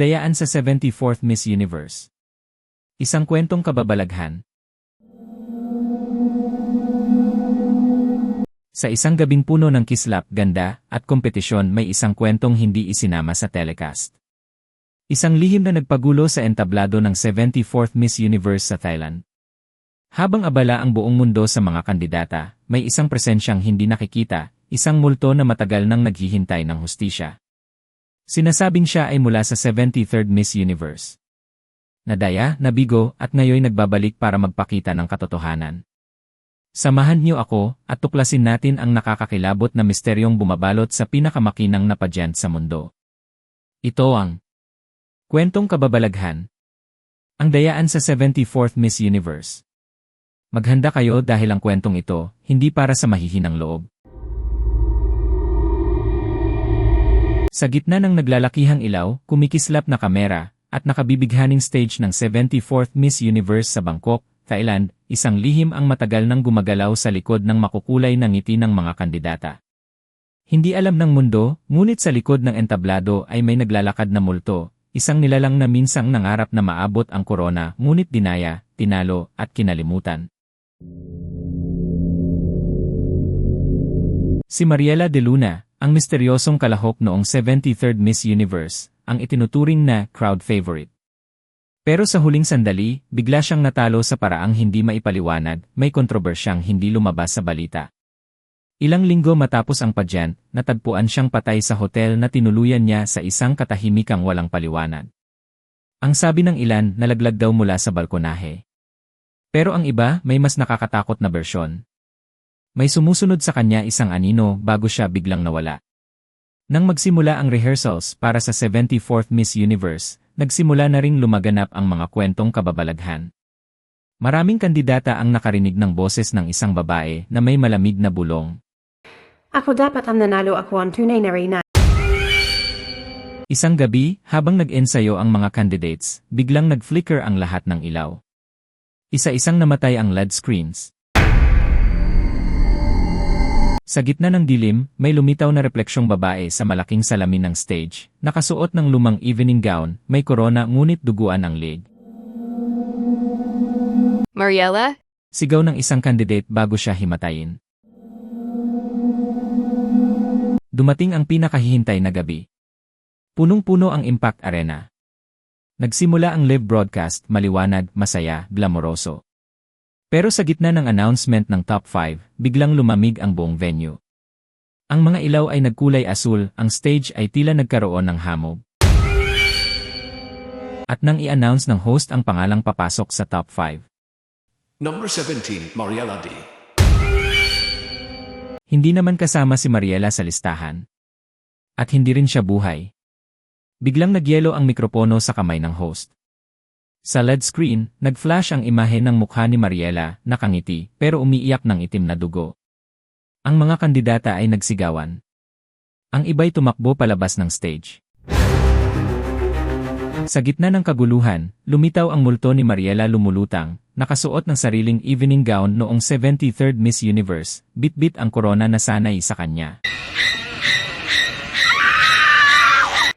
dayaan sa 74th Miss Universe. Isang kwentong kababalaghan. Sa isang gabing puno ng kislap, ganda, at kompetisyon may isang kwentong hindi isinama sa telecast. Isang lihim na nagpagulo sa entablado ng 74th Miss Universe sa Thailand. Habang abala ang buong mundo sa mga kandidata, may isang presensyang hindi nakikita, isang multo na matagal nang naghihintay ng hustisya. Sinasabing siya ay mula sa 73rd Miss Universe. Nadaya, nabigo, at ngayon nagbabalik para magpakita ng katotohanan. Samahan niyo ako, at tuklasin natin ang nakakakilabot na misteryong bumabalot sa pinakamakinang na pageant sa mundo. Ito ang Kwentong Kababalaghan Ang dayaan sa 74th Miss Universe Maghanda kayo dahil ang kwentong ito, hindi para sa mahihinang loob. Sa gitna ng naglalakihang ilaw, kumikislap na kamera, at nakabibighaning stage ng 74th Miss Universe sa Bangkok, Thailand, isang lihim ang matagal nang gumagalaw sa likod ng makukulay na ngiti ng mga kandidata. Hindi alam ng mundo, ngunit sa likod ng entablado ay may naglalakad na multo, isang nilalang na minsang nangarap na maabot ang korona ngunit dinaya, tinalo, at kinalimutan. Si Mariela de Luna, ang misteryosong kalahok noong 73rd Miss Universe, ang itinuturing na crowd favorite. Pero sa huling sandali, bigla siyang natalo sa paraang hindi maipaliwanag, may kontrobersyang hindi lumabas sa balita. Ilang linggo matapos ang pageant, natagpuan siyang patay sa hotel na tinuluyan niya sa isang katahimikang walang paliwanag. Ang sabi ng ilan, nalaglag daw mula sa balkonahe. Pero ang iba, may mas nakakatakot na bersyon. May sumusunod sa kanya isang anino bago siya biglang nawala. Nang magsimula ang rehearsals para sa 74th Miss Universe, nagsimula na ring lumaganap ang mga kwentong kababalaghan. Maraming kandidata ang nakarinig ng boses ng isang babae na may malamig na bulong. Ako dapat ang nanalo ako ang tunay na reyna. Isang gabi, habang nag-ensayo ang mga candidates, biglang nag-flicker ang lahat ng ilaw. Isa-isang namatay ang LED screens. Sa gitna ng dilim, may lumitaw na refleksyong babae sa malaking salamin ng stage, nakasuot ng lumang evening gown, may korona ngunit duguan ang leg. Mariella? Sigaw ng isang candidate bago siya himatayin. Dumating ang pinakahihintay na gabi. Punong-puno ang Impact Arena. Nagsimula ang live broadcast, maliwanag, masaya, glamoroso. Pero sa gitna ng announcement ng top 5, biglang lumamig ang buong venue. Ang mga ilaw ay nagkulay asul, ang stage ay tila nagkaroon ng hamog. At nang i-announce ng host ang pangalang papasok sa top 5, Number 17, Mariela D. hindi naman kasama si Mariela sa listahan. At hindi rin siya buhay. Biglang nagyelo ang mikropono sa kamay ng host. Sa LED screen, nag-flash ang imahe ng mukha ni Mariela, nakangiti, pero umiiyak ng itim na dugo. Ang mga kandidata ay nagsigawan. Ang iba'y tumakbo palabas ng stage. Sa gitna ng kaguluhan, lumitaw ang multo ni Mariela lumulutang, nakasuot ng sariling evening gown noong 73rd Miss Universe, bit-bit ang korona na sanay sa kanya.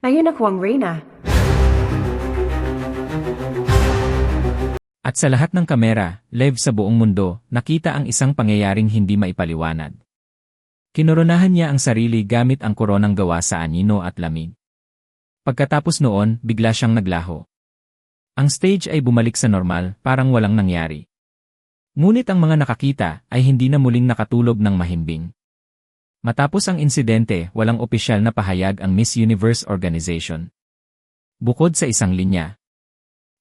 Ngayon ako ang reyna. At sa lahat ng kamera, live sa buong mundo, nakita ang isang pangyayaring hindi maipaliwanag. Kinoronahan niya ang sarili gamit ang koronang gawa sa anino at lamig. Pagkatapos noon, bigla siyang naglaho. Ang stage ay bumalik sa normal, parang walang nangyari. Ngunit ang mga nakakita ay hindi na muling nakatulog ng mahimbing. Matapos ang insidente, walang opisyal na pahayag ang Miss Universe Organization. Bukod sa isang linya,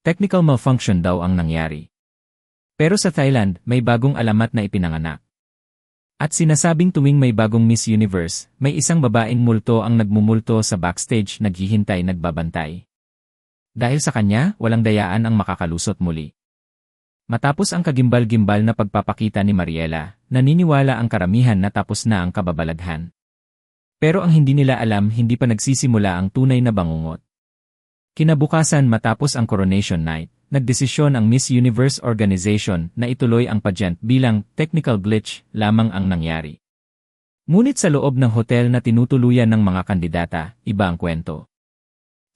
Technical malfunction daw ang nangyari. Pero sa Thailand, may bagong alamat na ipinanganak. At sinasabing tuwing may bagong Miss Universe, may isang babaeng multo ang nagmumulto sa backstage naghihintay nagbabantay. Dahil sa kanya, walang dayaan ang makakalusot muli. Matapos ang kagimbal-gimbal na pagpapakita ni Mariela, naniniwala ang karamihan na tapos na ang kababalaghan. Pero ang hindi nila alam hindi pa nagsisimula ang tunay na bangungot. Kinabukasan matapos ang coronation night, nagdesisyon ang Miss Universe Organization na ituloy ang pageant bilang technical glitch lamang ang nangyari. Ngunit sa loob ng hotel na tinutuluyan ng mga kandidata, iba ang kwento.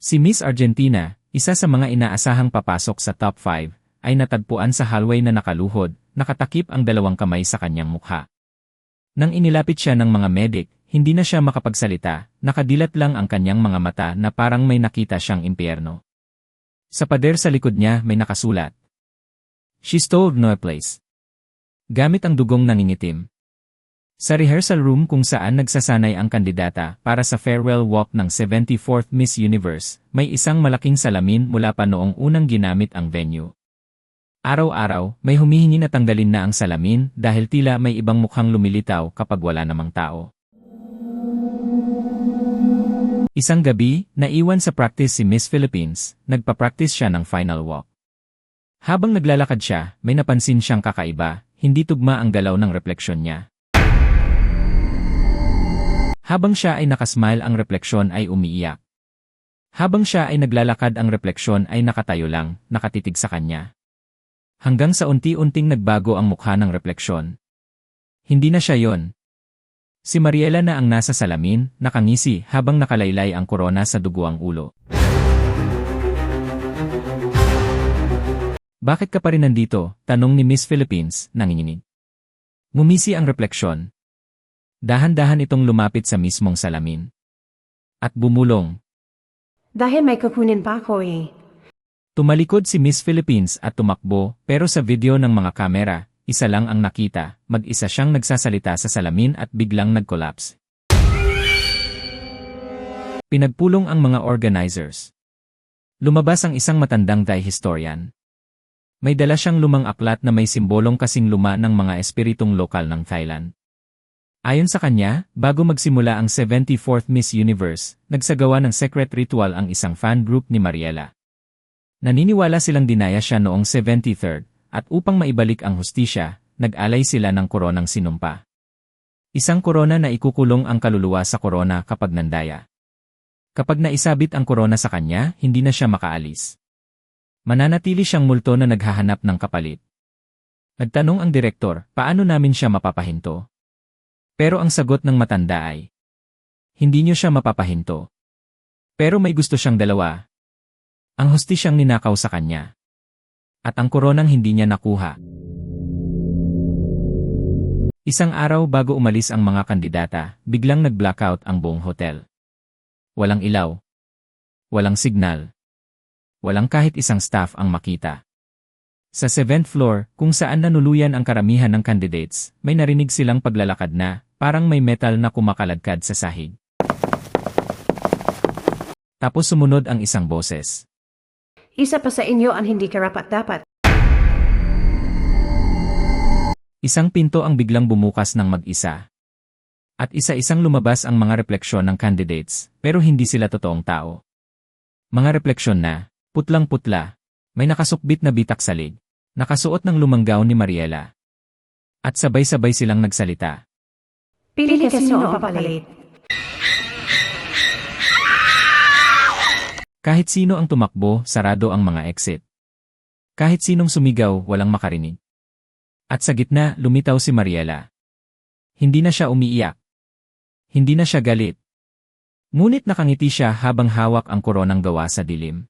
Si Miss Argentina, isa sa mga inaasahang papasok sa top 5, ay natagpuan sa hallway na nakaluhod, nakatakip ang dalawang kamay sa kanyang mukha. Nang inilapit siya ng mga medic, hindi na siya makapagsalita, nakadilat lang ang kanyang mga mata na parang may nakita siyang impyerno. Sa pader sa likod niya may nakasulat. She stole no place. Gamit ang dugong nangingitim. Sa rehearsal room kung saan nagsasanay ang kandidata para sa farewell walk ng 74th Miss Universe, may isang malaking salamin mula pa noong unang ginamit ang venue. Araw-araw, may humihingi na tanggalin na ang salamin dahil tila may ibang mukhang lumilitaw kapag wala namang tao. Isang gabi, naiwan sa practice si Miss Philippines, nagpa-practice siya ng final walk. Habang naglalakad siya, may napansin siyang kakaiba, hindi tugma ang galaw ng refleksyon niya. Habang siya ay nakasmile ang refleksyon ay umiiyak. Habang siya ay naglalakad ang refleksyon ay nakatayo lang, nakatitig sa kanya. Hanggang sa unti-unting nagbago ang mukha ng refleksyon. Hindi na siya yon. Si Mariela na ang nasa salamin, nakangisi habang nakalaylay ang korona sa duguang ulo. Bakit ka pa rin nandito? Tanong ni Miss Philippines, nanginginig. Ngumisi ang refleksyon. Dahan-dahan itong lumapit sa mismong salamin. At bumulong. Dahil may kukunin pa ako eh. Tumalikod si Miss Philippines at tumakbo, pero sa video ng mga kamera, isa lang ang nakita, mag-isa siyang nagsasalita sa salamin at biglang nag-collapse. Pinagpulong ang mga organizers. Lumabas ang isang matandang Thai historian. May dala siyang lumang aklat na may simbolong kasing luma ng mga espiritong lokal ng Thailand. Ayon sa kanya, bago magsimula ang 74th Miss Universe, nagsagawa ng secret ritual ang isang fan group ni Mariela. Naniniwala silang dinaya siya noong 73rd, at upang maibalik ang hustisya, nag-alay sila ng koronang sinumpa. Isang korona na ikukulong ang kaluluwa sa korona kapag nandaya. Kapag naisabit ang korona sa kanya, hindi na siya makaalis. Mananatili siyang multo na naghahanap ng kapalit. Nagtanong ang direktor, paano namin siya mapapahinto? Pero ang sagot ng matanda ay, hindi niyo siya mapapahinto. Pero may gusto siyang dalawa. Ang hustisyang ninakaw sa kanya. At ang koronang hindi niya nakuha. Isang araw bago umalis ang mga kandidata, biglang nag-blackout ang buong hotel. Walang ilaw. Walang signal. Walang kahit isang staff ang makita. Sa 7th floor, kung saan nanuluyan ang karamihan ng candidates, may narinig silang paglalakad na, parang may metal na kumakaladkad sa sahig. Tapos sumunod ang isang boses. Isa pa sa inyo ang hindi karapat-dapat. Isang pinto ang biglang bumukas ng mag-isa. At isa-isang lumabas ang mga refleksyon ng candidates, pero hindi sila totoong tao. Mga refleksyon na, putlang-putla, may nakasukbit na bitak sa lig, nakasuot ng lumang gown ni Mariela. At sabay-sabay silang nagsalita. Pili ka sino ang papalit. Kahit sino ang tumakbo, sarado ang mga exit. Kahit sinong sumigaw, walang makarinig. At sa gitna, lumitaw si Mariela. Hindi na siya umiiyak. Hindi na siya galit. Ngunit nakangiti siya habang hawak ang koronang gawa sa dilim.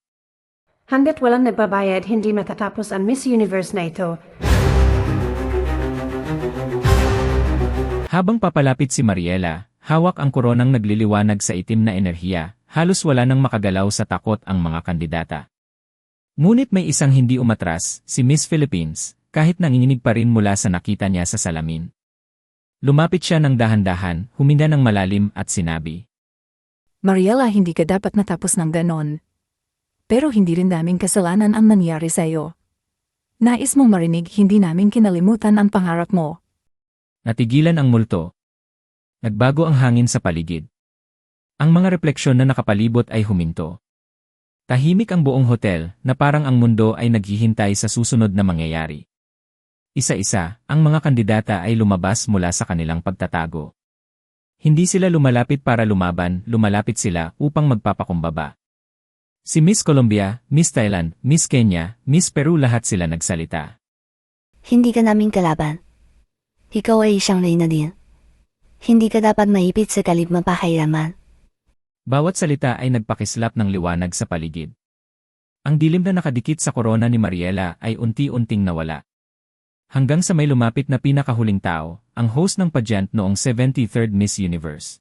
Hanggat walang nagbabayad, hindi matatapos ang Miss Universe na ito. Habang papalapit si Mariela, hawak ang koronang nagliliwanag sa itim na enerhiya, halos wala nang makagalaw sa takot ang mga kandidata. Ngunit may isang hindi umatras, si Miss Philippines, kahit nanginginig pa rin mula sa nakita niya sa salamin. Lumapit siya ng dahan-dahan, huminga ng malalim at sinabi, Mariela, hindi ka dapat natapos ng ganon. Pero hindi rin namin kasalanan ang nangyari sa'yo. Nais mong marinig hindi namin kinalimutan ang pangarap mo. Natigilan ang multo. Nagbago ang hangin sa paligid. Ang mga refleksyon na nakapalibot ay huminto. Tahimik ang buong hotel na parang ang mundo ay naghihintay sa susunod na mangyayari. Isa-isa, ang mga kandidata ay lumabas mula sa kanilang pagtatago. Hindi sila lumalapit para lumaban, lumalapit sila upang magpapakumbaba. Si Miss Colombia, Miss Thailand, Miss Kenya, Miss Peru lahat sila nagsalita. Hindi ka naming kalaban. Ikaw ay isang reyna din. Hindi ka dapat maipit sa kalib mapakailaman. Bawat salita ay nagpakislap ng liwanag sa paligid. Ang dilim na nakadikit sa korona ni Mariela ay unti-unting nawala. Hanggang sa may lumapit na pinakahuling tao, ang host ng pageant noong 73rd Miss Universe.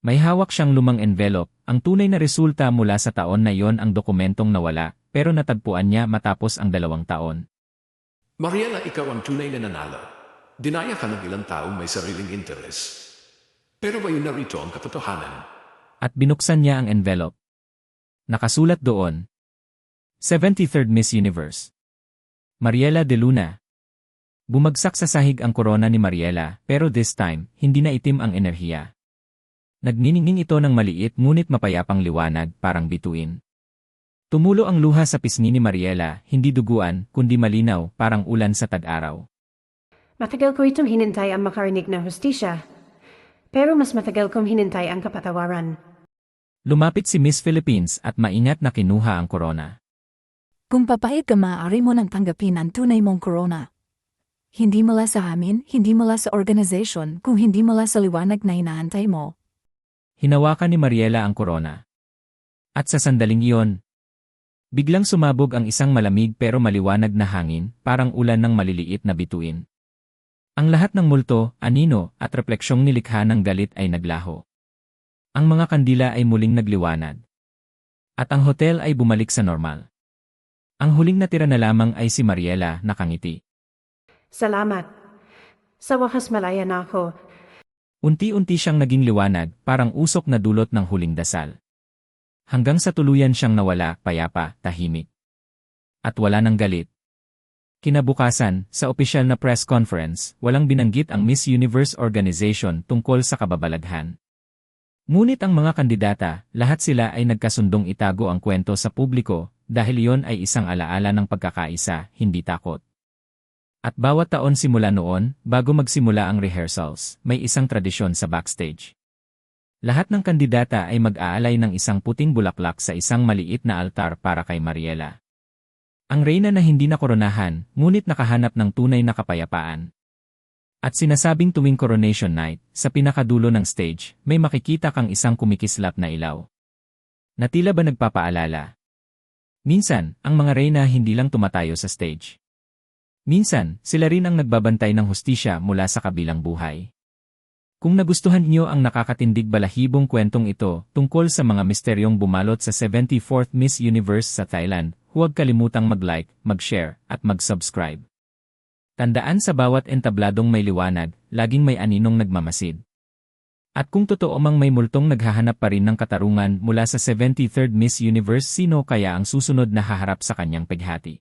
May hawak siyang lumang envelope, ang tunay na resulta mula sa taon na iyon ang dokumentong nawala, pero natagpuan niya matapos ang dalawang taon. Mariela, ikaw ang tunay na nanalo. Dinaya ka ng ilang taong may sariling interes. Pero ngayon narito ang katotohanan. At binuksan niya ang envelope. Nakasulat doon, 73rd Miss Universe. Mariela de Luna. Bumagsak sa sahig ang korona ni Mariela, pero this time, hindi na itim ang enerhiya. Nagniningning ito ng maliit ngunit mapayapang liwanag, parang bituin. Tumulo ang luha sa pisngi ni Mariela, hindi duguan, kundi malinaw, parang ulan sa tag-araw. Matagal ko itong hinintay ang makarinig na hustisya. Pero mas matagal kong hinintay ang kapatawaran. Lumapit si Miss Philippines at maingat na kinuha ang korona. Kung papayag ka maaari mo nang tanggapin ang tunay mong corona. Hindi mula sa amin, hindi mula sa organization, kung hindi mula sa liwanag na inaantay mo. Hinawakan ni Mariela ang korona. At sa sandaling iyon, biglang sumabog ang isang malamig pero maliwanag na hangin, parang ulan ng maliliit na bituin. Ang lahat ng multo, anino, at refleksyong nilikha ng galit ay naglaho. Ang mga kandila ay muling nagliwanag. At ang hotel ay bumalik sa normal. Ang huling natira na lamang ay si Mariela nakangiti. Salamat. Sa wakas malaya na ako. Unti-unti siyang naging liwanag, parang usok na dulot ng huling dasal. Hanggang sa tuluyan siyang nawala, payapa, tahimik. At wala ng galit. Kinabukasan, sa opisyal na press conference, walang binanggit ang Miss Universe Organization tungkol sa kababalaghan. Ngunit ang mga kandidata, lahat sila ay nagkasundong itago ang kwento sa publiko dahil iyon ay isang alaala ng pagkakaisa, hindi takot. At bawat taon simula noon, bago magsimula ang rehearsals, may isang tradisyon sa backstage. Lahat ng kandidata ay mag-aalay ng isang puting bulaklak sa isang maliit na altar para kay Mariela. Ang reyna na hindi nakoronahan, ngunit nakahanap ng tunay na kapayapaan. At sinasabing tuwing coronation night, sa pinakadulo ng stage, may makikita kang isang kumikislap na ilaw. Na tila ba nagpapaalala? Minsan, ang mga reyna hindi lang tumatayo sa stage. Minsan, sila rin ang nagbabantay ng hustisya mula sa kabilang buhay. Kung nagustuhan niyo ang nakakatindig balahibong kwentong ito tungkol sa mga misteryong bumalot sa 74th Miss Universe sa Thailand, huwag kalimutang mag-like, mag-share, at mag-subscribe. Tandaan sa bawat entabladong may liwanag, laging may aninong nagmamasid. At kung totoo mang may multong naghahanap pa rin ng katarungan mula sa 73rd Miss Universe sino kaya ang susunod na haharap sa kanyang peghati.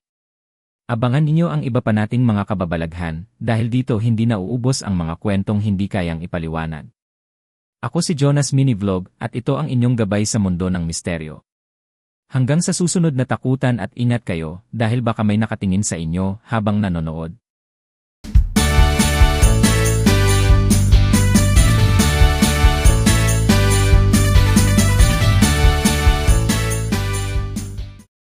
Abangan ninyo ang iba pa nating mga kababalaghan, dahil dito hindi na uubos ang mga kwentong hindi kayang ipaliwanag. Ako si Jonas Mini Vlog at ito ang inyong gabay sa mundo ng misteryo. Hanggang sa susunod na takutan at ingat kayo dahil baka may nakatingin sa inyo habang nanonood.